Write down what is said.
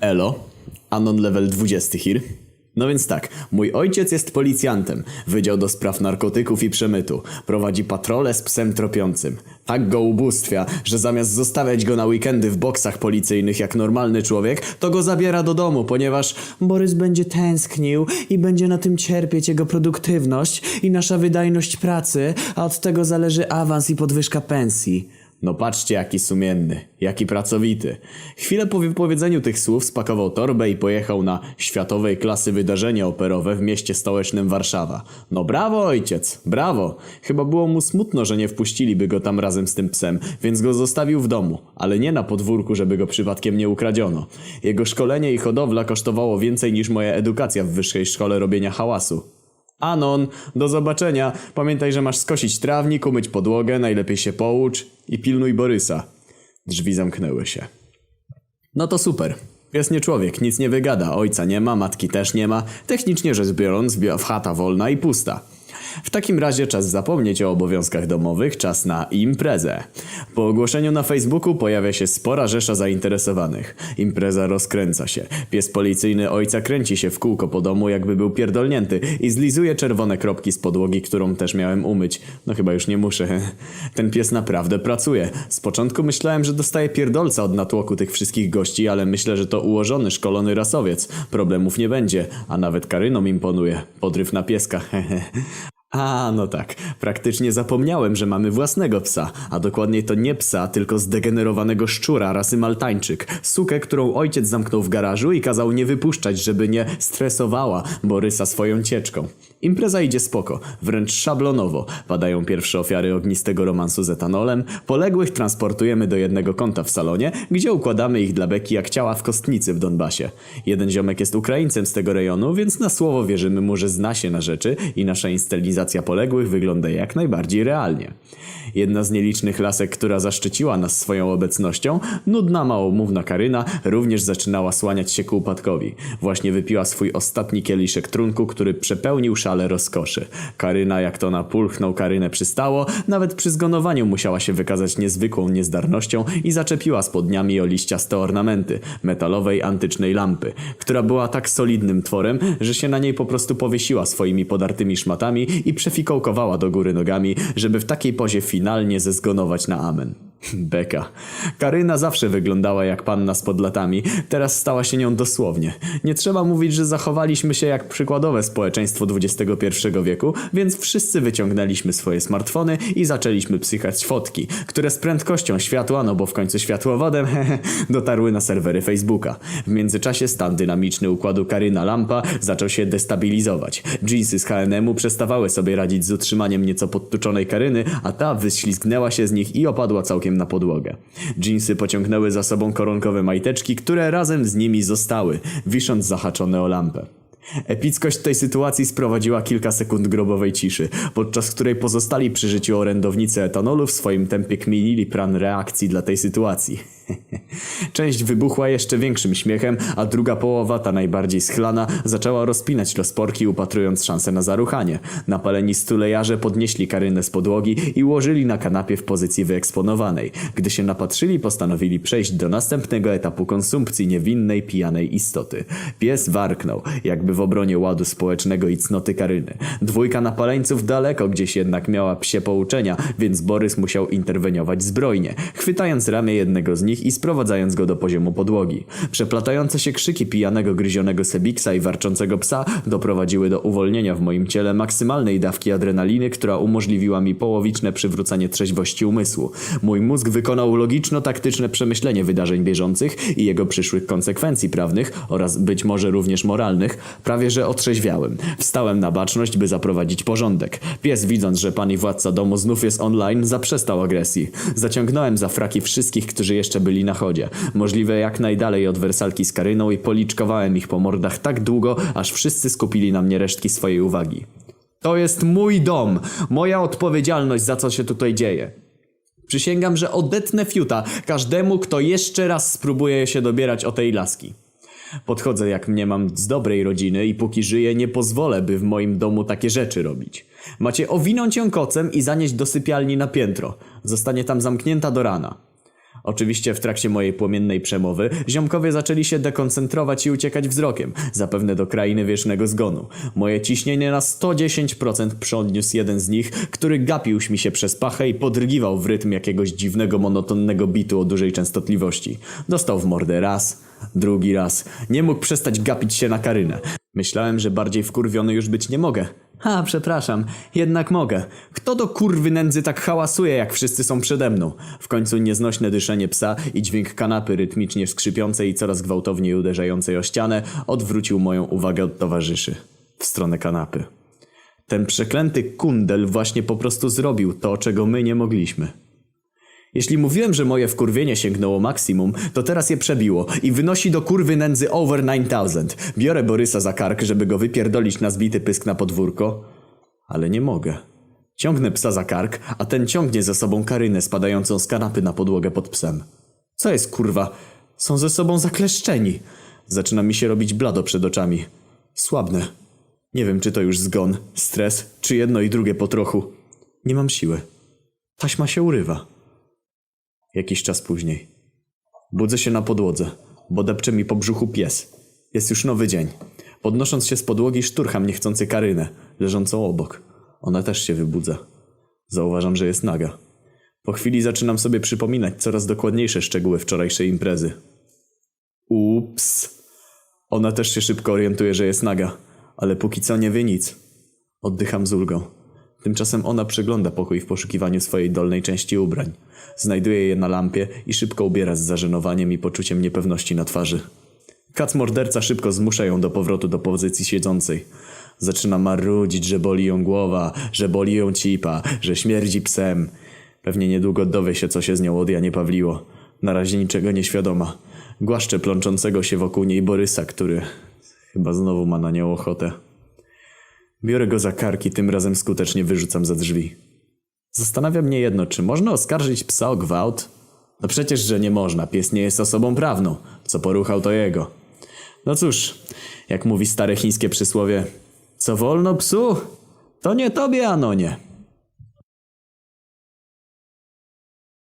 Elo, Anon level 20 here. No więc tak, mój ojciec jest policjantem, Wydział do Spraw Narkotyków i Przemytu. Prowadzi patrolę z psem tropiącym. Tak go ubóstwia, że zamiast zostawiać go na weekendy w boksach policyjnych jak normalny człowiek, to go zabiera do domu, ponieważ Borys będzie tęsknił i będzie na tym cierpieć jego produktywność i nasza wydajność pracy, a od tego zależy awans i podwyżka pensji. No patrzcie jaki sumienny, jaki pracowity. Chwilę po wypowiedzeniu tych słów spakował torbę i pojechał na światowej klasy wydarzenie operowe w mieście stołecznym Warszawa. No brawo ojciec, brawo. Chyba było mu smutno, że nie wpuściliby go tam razem z tym psem, więc go zostawił w domu, ale nie na podwórku, żeby go przypadkiem nie ukradziono. Jego szkolenie i hodowla kosztowało więcej niż moja edukacja w wyższej szkole robienia hałasu. Anon, do zobaczenia. Pamiętaj, że masz skosić trawnik, umyć podłogę, najlepiej się poucz i pilnuj Borysa. Drzwi zamknęły się. No to super. Pies nie człowiek, nic nie wygada, ojca nie ma, matki też nie ma. Technicznie rzecz biorąc, bia- chata wolna i pusta. W takim razie czas zapomnieć o obowiązkach domowych, czas na imprezę. Po ogłoszeniu na Facebooku pojawia się spora rzesza zainteresowanych. Impreza rozkręca się. Pies policyjny ojca kręci się w kółko po domu, jakby był pierdolnięty i zlizuje czerwone kropki z podłogi, którą też miałem umyć. No chyba już nie muszę. Ten pies naprawdę pracuje. Z początku myślałem, że dostaje pierdolca od natłoku tych wszystkich gości, ale myślę, że to ułożony, szkolony rasowiec. Problemów nie będzie, a nawet Karynom imponuje. Podryw na pieska. A, no tak. Praktycznie zapomniałem, że mamy własnego psa. A dokładniej to nie psa, tylko zdegenerowanego szczura rasy maltańczyk. Sukę, którą ojciec zamknął w garażu i kazał nie wypuszczać, żeby nie stresowała Borysa swoją cieczką. Impreza idzie spoko, wręcz szablonowo. Padają pierwsze ofiary ognistego romansu z etanolem. Poległych transportujemy do jednego kąta w salonie, gdzie układamy ich dla beki jak ciała w kostnicy w Donbasie. Jeden ziomek jest Ukraińcem z tego rejonu, więc na słowo wierzymy mu, że zna się na rzeczy i nasza poległych wygląda jak najbardziej realnie. Jedna z nielicznych lasek, która zaszczyciła nas swoją obecnością, nudna, małomówna Karyna, również zaczynała słaniać się ku upadkowi. Właśnie wypiła swój ostatni kieliszek trunku, który przepełnił szale rozkoszy. Karyna, jak to na pulchnął Karynę przystało, nawet przy zgonowaniu musiała się wykazać niezwykłą niezdarnością i zaczepiła spodniami o liściaste ornamenty metalowej antycznej lampy, która była tak solidnym tworem, że się na niej po prostu powiesiła swoimi podartymi szmatami i przefikołkowała do góry nogami, żeby w takiej pozie finalnie zezgonować na amen. Beka. Karyna zawsze wyglądała jak panna z podlatami, teraz stała się nią dosłownie. Nie trzeba mówić, że zachowaliśmy się jak przykładowe społeczeństwo XXI wieku, więc wszyscy wyciągnęliśmy swoje smartfony i zaczęliśmy psychać fotki, które z prędkością światła, no bo w końcu światłowodem, dotarły na serwery Facebooka. W międzyczasie stan dynamiczny układu Karyna Lampa zaczął się destabilizować. Jeansy z H&M-u przestawały sobie radzić z utrzymaniem nieco podtuczonej Karyny, a ta wyślizgnęła się z nich i opadła całkiem na podłogę. Jeansy pociągnęły za sobą koronkowe majteczki, które razem z nimi zostały, wisząc zahaczone o lampę. Epickość tej sytuacji sprowadziła kilka sekund grobowej ciszy, podczas której pozostali przy życiu orędownicy etanolu w swoim tempie kminili plan reakcji dla tej sytuacji. Część wybuchła jeszcze większym śmiechem, a druga połowa, ta najbardziej schlana, zaczęła rozpinać rozporki, upatrując szansę na zaruchanie. Napaleni stulejarze podnieśli Karynę z podłogi i ułożyli na kanapie w pozycji wyeksponowanej. Gdy się napatrzyli, postanowili przejść do następnego etapu konsumpcji niewinnej, pijanej istoty. Pies warknął, jakby w obronie ładu społecznego i cnoty Karyny. Dwójka napaleńców daleko gdzieś jednak miała psie pouczenia, więc Borys musiał interweniować zbrojnie, chwytając ramię jednego z nich i sprowadzając go do poziomu podłogi. Przeplatające się krzyki pijanego gryzionego Sebiksa i warczącego psa doprowadziły do uwolnienia w moim ciele maksymalnej dawki adrenaliny, która umożliwiła mi połowiczne przywrócenie trzeźwości umysłu. Mój mózg wykonał logiczno-taktyczne przemyślenie wydarzeń bieżących i jego przyszłych konsekwencji prawnych oraz być może również moralnych, prawie że otrzeźwiałem. Wstałem na baczność, by zaprowadzić porządek. Pies, widząc, że pan i władca domu znów jest online, zaprzestał agresji. Zaciągnąłem za fraki wszystkich, którzy jeszcze byli na chodzie. Możliwe jak najdalej od wersalki z Karyną i policzkowałem ich po mordach tak długo, aż wszyscy skupili na mnie resztki swojej uwagi. To jest mój dom, moja odpowiedzialność za co się tutaj dzieje. Przysięgam, że odetnę fiuta każdemu, kto jeszcze raz spróbuje się dobierać o tej laski. Podchodzę jak mnie mam z dobrej rodziny i póki żyję nie pozwolę, by w moim domu takie rzeczy robić. Macie owinąć ją kocem i zanieść do sypialni na piętro. Zostanie tam zamknięta do rana. Oczywiście w trakcie mojej płomiennej przemowy ziomkowie zaczęli się dekoncentrować i uciekać wzrokiem, zapewne do krainy wiecznego zgonu. Moje ciśnienie na 110% przodniósł jeden z nich, który gapił mi się przez pachę i podrygiwał w rytm jakiegoś dziwnego, monotonnego bitu o dużej częstotliwości. Dostał w mordę raz, drugi raz. Nie mógł przestać gapić się na Karynę. Myślałem, że bardziej wkurwiony już być nie mogę. Ha, przepraszam, jednak mogę. Kto do kurwy nędzy tak hałasuje, jak wszyscy są przede mną? W końcu nieznośne dyszenie psa i dźwięk kanapy rytmicznie skrzypiącej i coraz gwałtowniej uderzającej o ścianę odwrócił moją uwagę od towarzyszy. W stronę kanapy. Ten przeklęty kundel właśnie po prostu zrobił to, czego my nie mogliśmy. Jeśli mówiłem, że moje wkurwienie sięgnęło maksimum, to teraz je przebiło i wynosi do kurwy nędzy over 9000. Biorę Borysa za kark, żeby go wypierdolić na zbity pysk na podwórko, ale nie mogę. Ciągnę psa za kark, a ten ciągnie ze sobą Karynę spadającą z kanapy na podłogę pod psem. Co jest kurwa? Są ze sobą zakleszczeni. Zaczyna mi się robić blado przed oczami. Słabnę. Nie wiem, czy to już zgon, stres, czy jedno i drugie po trochu. Nie mam siły. Taśma się urywa. Jakiś czas później. Budzę się na podłodze, bo depcze mi po brzuchu pies. Jest już nowy dzień. Podnosząc się z podłogi szturcham niechcący Karynę, leżącą obok. Ona też się wybudza. Zauważam, że jest naga. Po chwili zaczynam sobie przypominać coraz dokładniejsze szczegóły wczorajszej imprezy. Ups. Ona też się szybko orientuje, że jest naga, ale póki co nie wie nic. Oddycham z ulgą. Tymczasem ona przegląda pokój w poszukiwaniu swojej dolnej części ubrań. Znajduje je na lampie i szybko ubiera z zażenowaniem i poczuciem niepewności na twarzy. Kac morderca szybko zmusza ją do powrotu do pozycji siedzącej. Zaczyna marudzić, że boli ją głowa, że boli ją cipa, że śmierdzi psem. Pewnie niedługo dowie się, co się z nią od Janie Pawliło. Na razie niczego nie świadoma. Głaszcze plączącego się wokół niej Borysa, który chyba znowu ma na nią ochotę. Biorę go za karki, tym razem skutecznie wyrzucam za drzwi. Zastanawia mnie jedno, czy można oskarżyć psa o gwałt? No przecież, że nie można, pies nie jest osobą prawną. Co poruchał, to jego. No cóż, jak mówi stare chińskie przysłowie, co wolno psu, to nie tobie, Anonie.